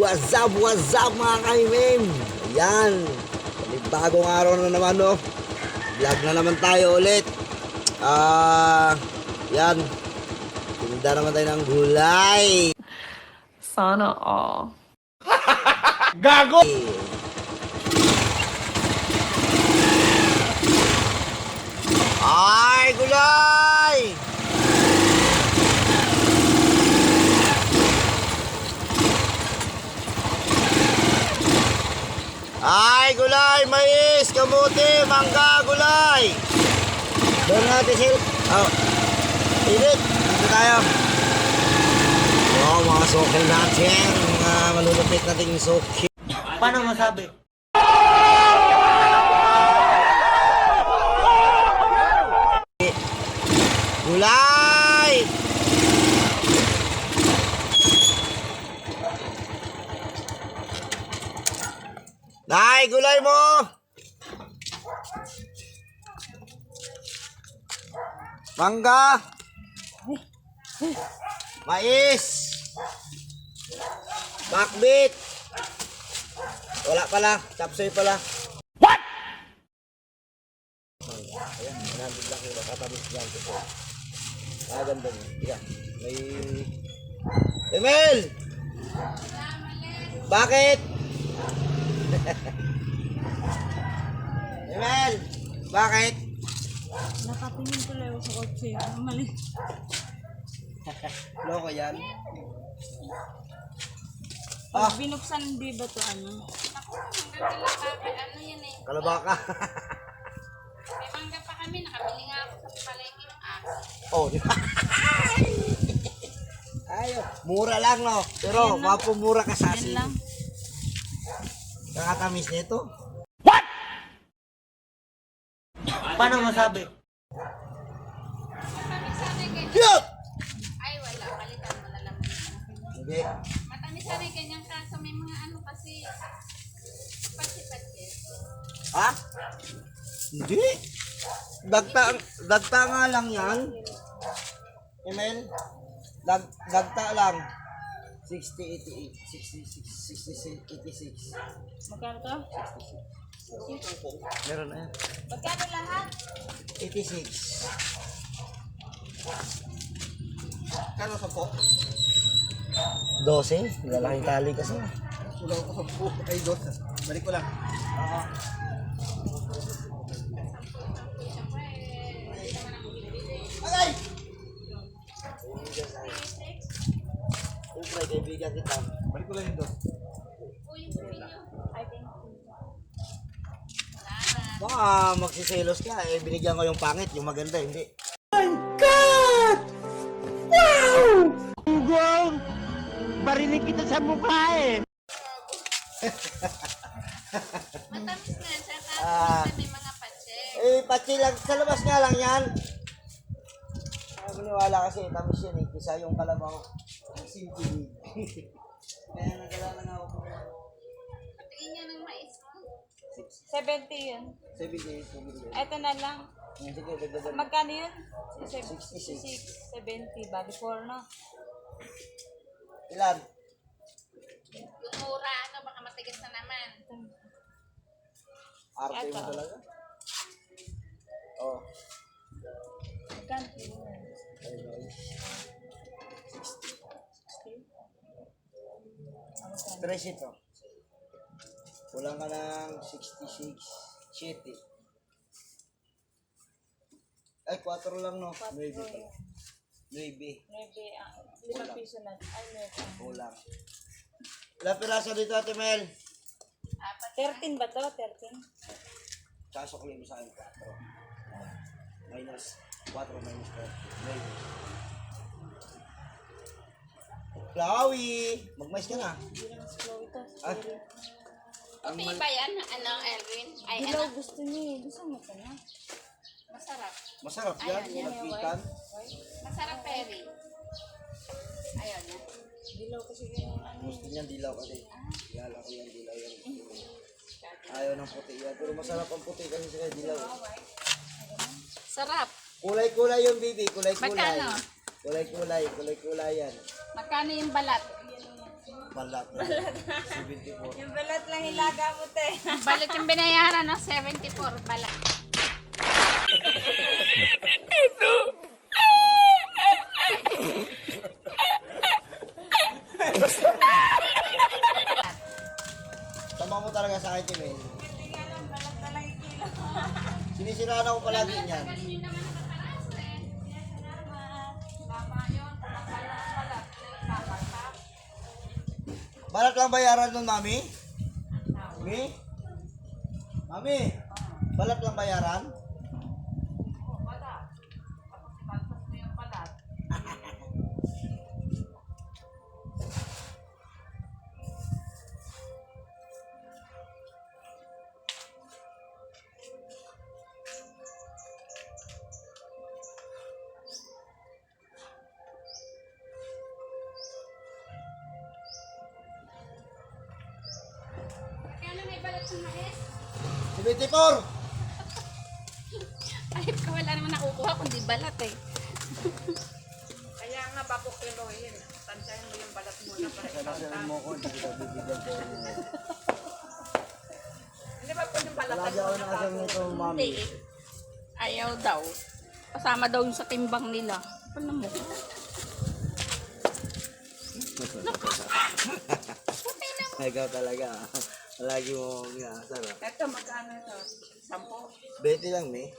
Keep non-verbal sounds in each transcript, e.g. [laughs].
What's up, what's up mga kaimim? Ayan, bagong araw na naman no. Vlog na naman tayo ulit. Ah, yan. Tinda naman tayo ng gulay. Sana all. [laughs] Ay, gulay! Ay, gulay, mais, kamuti, mangga, gulay. Doon natin sil. Oh. Init. Dito tayo. Wow, mga sokil natin. Mga malulupit nating sokil. Paano masabi? Gulay! Nay, gulay mo! Mangga! Mais! Bakbit! Wala pala, chapsoy pala. What? Ayan, 100 lang yung katamis lang. Ito. Ah, niya. Yan. May... Emil! Bakit? [laughs] Emil! Bakit? Nakatingin tuloy ako sa kotse. Mali. [laughs] Loko yan. Pag binuksan, di ba to ano? ano yan eh. Kalabaka. May mangga pa kami, nakabili nga ako sa palengke ng akin. oh, di ba? [laughs] Ayo, mura lang no. Pero mapumura ka sa Yan asin. lang. Kakatamis nito. What? Paano masabi? Cute! Ay, wala. Palitan mo na lang. Hindi. Matamis yung ganyan kaso may mga ano kasi patsi-patsi. Ha? Hindi. Dagta, dagta nga lang yan. Emel? Dag, dagta lang. 60, 88, 66, 66, 86. Magkano to? Meron na yan. Magkano lahat? 86. Kano sa po? 12? Lalaking tali kasi. Kulang ko sa po. Ay, dos. Balik ko lang. Agay! Kaibigan kita. Balik ko lang yung dos. Baka magsiselos ka, eh binigyan ko yung pangit, yung maganda, hindi. Matamis na siya Ah. minsan may mga patsi. Eh, patsi lang, sa labas nga lang yan. Ay, maniwala kasi, tamis yan eh, kisa yung kalabaw. Simple. Kaya nagala na ako. Patingin niya ng mais mo. 70 yun. 78 po binigyan. Ito na lang. Sige, dagdagan. Magkano yun? 66. 70. Bali 4 na. Ilan? Yung mura, ano, baka matigas na naman. Arte mo talaga? Oh. Magkano? Tres ito. Kulang ka ng 66. Shitty. Ay, 4 lang no. 9 pala. 9. Maybe, ah, 5 piso na. Ay, meron. Kulang. Ilang piraso dito, Ate Mel? 13 ba to? 13? Sasokli mo sa akin 4. Minus 4 minus 4. 9. Chloe! Magmais ka na. Ah. Ang mal- ba yan? Ano, Elvin? Ay, Dilaw ano, gusto niya eh. Gusto mo ito na. masarap. Masarap yan. Ayan, yan. Nagpitan. Masarap, Perry. Ayun yan. Dilaw kasi yung ano. Gusto niyan dilaw kasi. Kilala ko yan dilaw yan. Ayaw ng puti yan. Pero masarap ang puti kasi sila dilaw. Sarap. Kulay-kulay yung bibi. Kulay-kulay. Magkano? Kulay-kulay. Kulay-kulay yan. Magkano yung balat? Balat. Balat. 74. Yung balat lang hilaga mo, te. Balat yung binayaran, no? 74, balat. Tama mo talaga sa akin, Timel. Hindi nga lang, balat na lang yung kilo. Sinisiraan ako palagi niyan. Balat lang bayaran nun, Mami? Mami? Mami? Balat lang bayaran? May balat sa mais? 74! Kahit ka wala naman nakukuha kundi balat eh. Kaya nga bago kilohin, tansyahin mo yung balat muna para Kailangan mo ko, hindi kita bibigyan ko. Hindi ba pwede balatan Palagi mo ako na nakasama bago? nito, Mami. Hindi. Ayaw daw. Kasama daw yung sa timbang nila. Ano mo? [laughs] Ikaw talaga. Palagi mo inaasar. ah. Ito, magkano ito? Sampo? 20 lang, May.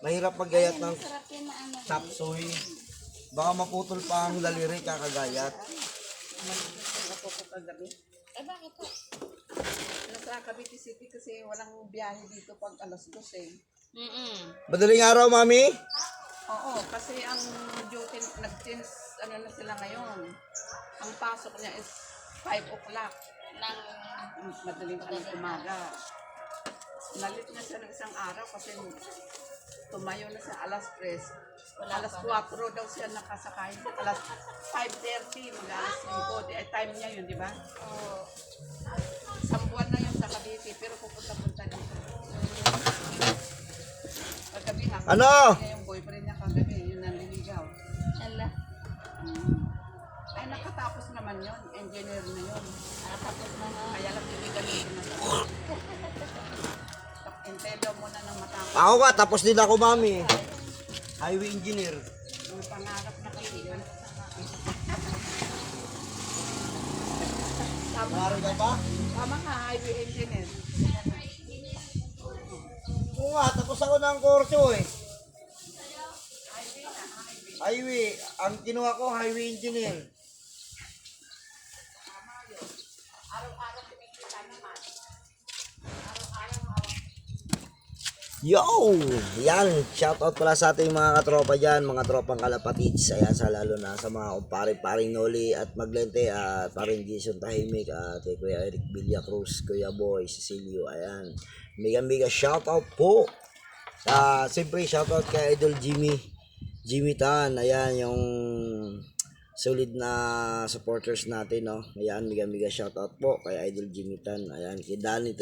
Mahirap maggayat ng Sarap na ano. Baka maputol pa ang daliri kakagayat. Ako ko kagabi. Eh bakit po? Nasa Cavite City kasi walang biyahe dito pag alas 2 eh. Mm-mm. Madaling araw, Mami. Oo, kasi ang duty, nag-change, ano na sila ngayon. Ang pasok niya is 5 o'clock. Nang Mm, Madaling ano umaga. Nalit na siya ng isang araw kasi tumayo na siya alas 3. Alas 4 daw siya nakasakay. Alas 5.30, mag alas 5. Di, ay time niya yun, di ba? oh, Isang buwan na yun sa Cavite, pero pupunta-punta dito. Paggabi nga, Ano? niya yung boyfriend niya naman yun. Engineer na yun. Nakatapos na nga. Kaya lang bibigyan nito na siya. [laughs] Intendo muna ng matapos. Ako ka, tapos din ako, Mami. Highway engineer. Yung pangarap na kasi yun. Mari ka pa? Tama nga, highway engineer. Oo nga, tapos ako ng kurso eh. Highway. Ang kinuha ko, highway engineer. Yo! Yan! Shoutout pala sa ating mga katropa dyan, mga tropang kalapatids. Ayan, sa lalo na sa mga kumpare, paring Noli at Maglente at paring Jason Tahimik at kay Kuya Eric Villa Cruz, Kuya Boy, Cecilio. Ayan. Mega mega shoutout po! Ah, siyempre shoutout kay Idol Jimmy. Jimmy Tan, ayan yung solid na supporters natin, no. Ayan, mega shoutout po kay Idol Jimmy Tan. Ayan, kay Danny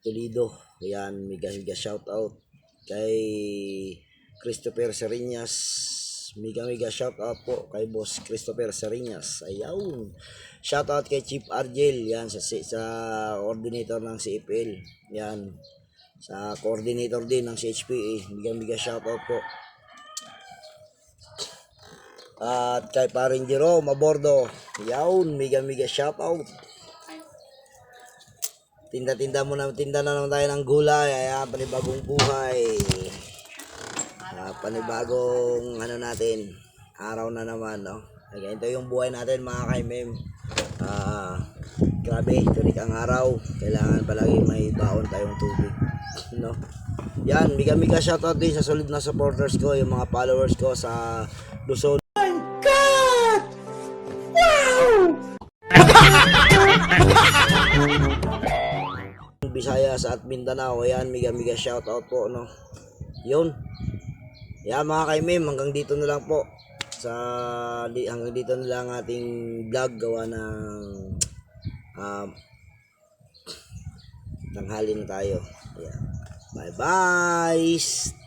Toledo. Ayan, mega shoutout kay Christopher Serinas. Mega shoutout po kay Boss Christopher Serinas. Ayaw. Shoutout kay Chief Argel, yan sa sa coordinator ng CFL. Yan. Sa coordinator din ng CHPA. Mega shoutout po. At kay paring Jerome Abordo. Yawn, mega shoutout. Tinda-tinda mo na, tinda na naman tayo ng gulay. Ayan, panibagong buhay. Ah, panibagong ano natin, araw na naman, no? Kaya ito yung buhay natin mga kaimem. Ah, grabe, tulik ang araw. Kailangan palagi may baon tayong tubig. No? Yan, mega shoutout din sa solid na supporters ko, yung mga followers ko sa Luzon. Visayas at Mindanao. Ayan, mega shoutout po, no. Yun. Yan mga kaimim, hanggang dito na lang po. Sa di, hanggang dito na lang ating vlog gawa ng um, tanghali na tayo. Ayan. Bye bye.